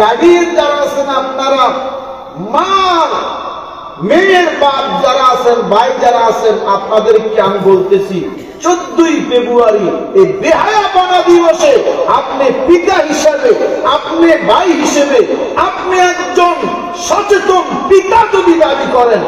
গাড়ির যারা আছেন আপনারা মা মেয়ের বাপ যারা আছেন, ভাই যারা আছেন, আপনাদেরকে আমি বলতেছি, চোদ্দই ফেব্রুয়ারি, এই বেহায়াপনা দিবসে আপনি পিতা হিসাবে, আপনি ভাই হিসেবে, আপনি একজন সচেতন পিতা যদি দাবি করেন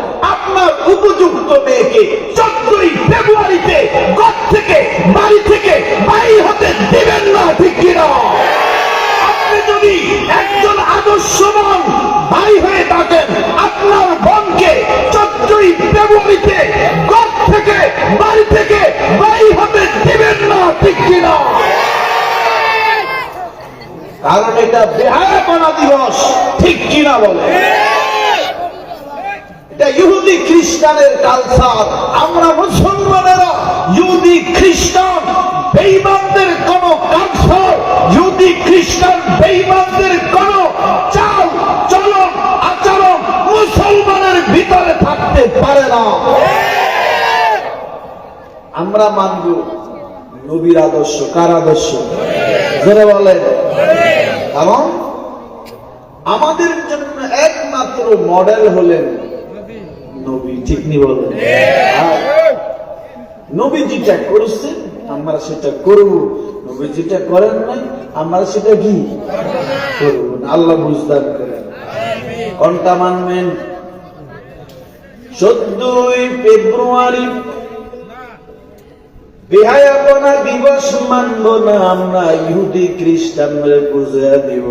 এটা বেহায়াপনা দিবস, ঠিক কিনা বলে? এটা ইহুদি খ্রিস্টানের কালচার। আমরা মুসলমানেরা ইহুদি খ্রিস্টান বেইমানদের কোন কালচার, ইহুদি খ্রিস্টান বেইমানদের কোন চাল, চলন, আচরণ মুসলমানের ভিতরে থাকতে পারে না। আমরা মানব নবীর আদর্শ, কার আদর্শ? যারা বলেন। কারণ আমাদের জন্য একমাত্র মডেল হলেন নবী। ঠিক নি বলেন নবী যেটা করেছেন আমরা সেটা করব। নবী যেটা করেন নাই আমরা সেটা কি? করব আল্লাহ বুঝদার করেন কোনটা মানবেন? চোদ্দই ফেব্রুয়ারি দিবস মানব না, আমরা ইহুদি খ্রিস্টানরা বুঝা দিব।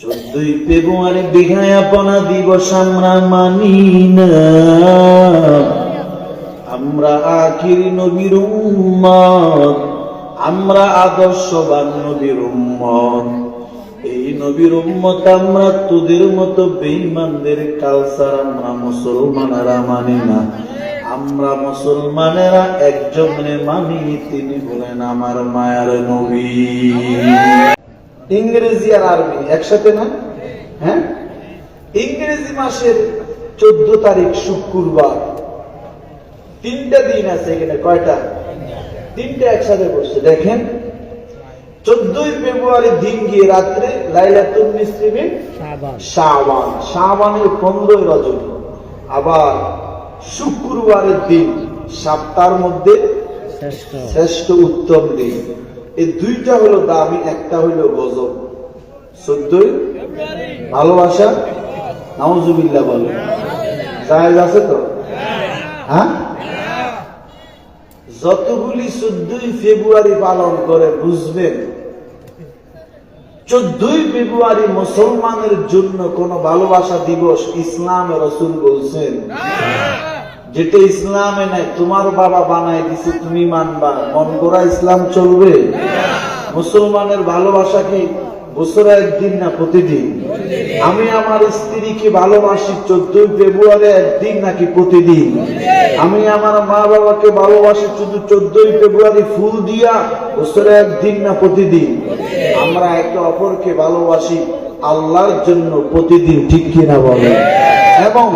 চোদ্দই ফেব্রুয়ারি দিবস, আমরা মানি না। আমরা আখির নবীর উম্মত, আমরা আদর্শবান নবীর উম্মত। এই নবীর উম্মত আমরা তোদের মতো বেঈমানদের কালচার আমরা মুসলমানেরা মানি না। আমরা মুসলমানেরা একজনে মানি, তিনি বলেন আমার মায়ার নবী। ইংরেজি আর আরবি একসাথে না? হ্যাঁ? ইংরেজি মাসের চোদ্দ তারিখ শুক্রবার। তিনটা দিন আছে এখানে, কয়টা? তিনটা একসাথে বসছে, দেখেন। চোদ্দই ফেব্রুয়ারি দিন গিয়ে রাত্রে লাইলাতুল নিসরিমে শাহবান শাহবানের পনেরোই রজনী আবার শুক্রবারের দিন সপ্তাহের মধ্যে শ্রেষ্ঠ। উত্তম দিন। এই দুইটা হলো দামি একটা হইল গজব। চোদ্দই ভালোবাসা? নাউজুবিল্লাহ বলো। জায়েজ আছে তো? হ্যাঁ? যতগুলি চোদ্দই ফেব্রুয়ারি পালন করে বুঝবেন চোদ্দই ফেব্রুয়ারি মুসলমানের জন্য কোন ভালোবাসা দিবস ইসলামে রসুল বলছেন। যেটা ইসলামে নাই, তোমার বাবা বানাই দিছে, তুমি মানবা। মন করা ইসলাম চলবে? মুসলমানের ভালোবাসা কি বছরে একদিন না প্রতিদিন? আমি আমার স্ত্রীকে ভালোবাসি, চোদ্দই ফেব্রুয়ারি একদিন নাকি প্রতিদিন? আমি আমার মা বাবাকে ভালোবাসি, শুধু চোদ্দই ফেব্রুয়ারি ফুল দিয়া বছরে একদিন না প্রতিদিন? আমরা একে অপরকে ভালোবাসি, আল্লাহর জন্য প্রতিদিন, ঠিক কিনা বলে এবং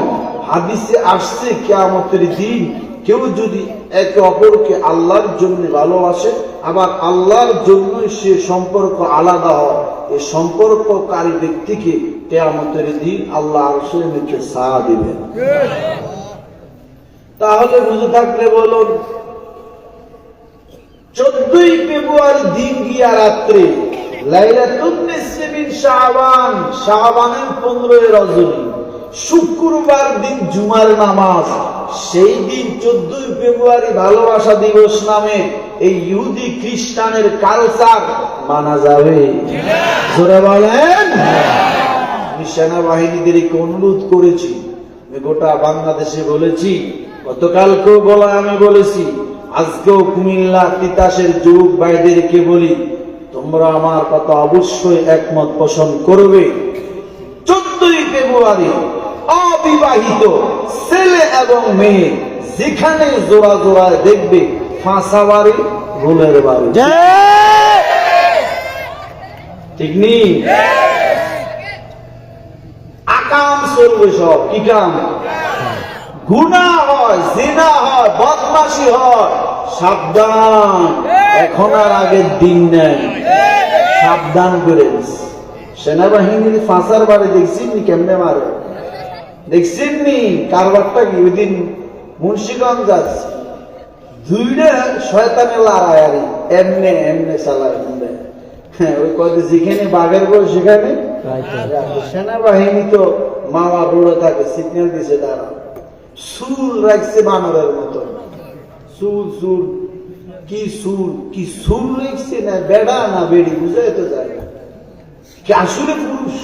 হাদিসে আসছে কেয়ামতের দিন, কেউ যদি একে অপরকে আল্লাহর জন্য ভালোবাসে, আবার আল্লাহর জন্য সে সম্পর্ক আলাদা হয়। এই সম্পর্ককারী ব্যক্তিকে কেয়ামতের দিন আল্লাহ আরশের সাহা দিবেন। তাহলে বুঝে থাকলে বলুন, চোদ্দই ফেব্রুয়ারি দিন গিয়া রাত্রে? লাইলাতুন নিসমিন শাবান শাবানের পনেরোই রজনী। শুক্রবার দিন জুমার নামাজ। সেই দিন চোদ্দই ফেব্রুয়ারি ভালোবাসা দিবস নামে এই ইহুদি খ্রিস্টানের কালচার মানা যাবে। জোরে বলেন? আমি সেনাবাহিনীদেরকে অনুরোধ করেছি। আমি গোটা বাংলাদেশে বলেছি, গতকালকেও বলায় আমি বলেছি, আজকেও কুমিল্লা তিতাসের যুবক ভাইদেরকে বলি, তোমরা আমার কথা অবশ্যই একমত পোষণ করবে। চোদ্দই ফেব্রুয়ারি অবিবাহিত ছেলে এবং মেয়ে যেখানে জোড়া জোড়ায় দেখবে ফাঁসা বাড়ি ভুলের বাড়ি। ঠিক নেই আকাম চলবে সব কি কাম? গুণা হয় জিনা হয় বদমাসি হয় সাবধান। এখন আর আগের দিন নেই। সাবধান করে সেনাবাহিনীর ফাঁসার বাড়ি দেখছি কেমনে মারে? দেখছেন নি কারবারটা কি? ওই দিন মুন্সিগঞ্জ যাচ্ছে দুইটা শয়তানে লড়াই এমনে এমনে চালায় হ্যাঁ ওই কত যেখানে বাঘের বল সেখানে সেনাবাহিনী তো মামা রোডে থাকে সিগন্যাল দিছে তারা। সুর রাখছে বানরের মতো। সুর সুর কি সুর কি সুর রাখছে না? বেড়া না বেড়ি? বুঝাই তো যায় কি আসলে পুরুষ?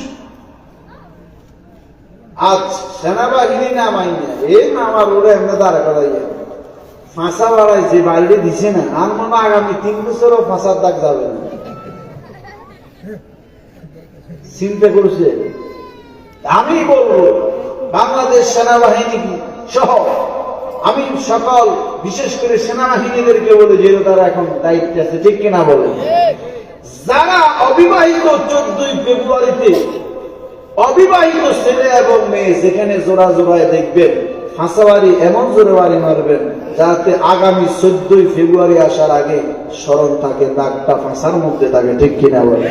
আজ সেনাবাহিনী না মাইনা এই মামা রোডে এমনি দাঁড়া করাই ফাঁসা বাড়াই যে বাইরে দিছে না, আর মনে আগামী তিন বছরও ফাঁসার দাগ যাবে না। চিন্তা করছে? আমি বলব, বাংলাদেশ সেনাবাহিনী সহ, আমি সকল, বিশেষ করে সেনাবাহিনীদেরকে বলে যে তারা এখন দায়িত্বে আছে, ঠিক কিনা বলে? যারা অবিবাহিত চোদ্দই ফেব্রুয়ারিতে অবিবাহিত ছেলে এবং মেয়ে যেখানে জোড়া জোড়ায় দেখবেন ফাঁসাবাড়ি এমন জোরে বাড়ি মারবেন যাতে আগামী চোদ্দই ফেব্রুয়ারি আসার আগে স্মরণ থাকে, দাগটা ফাঁসার মধ্যে থাকে, ঠিক কিনা বলে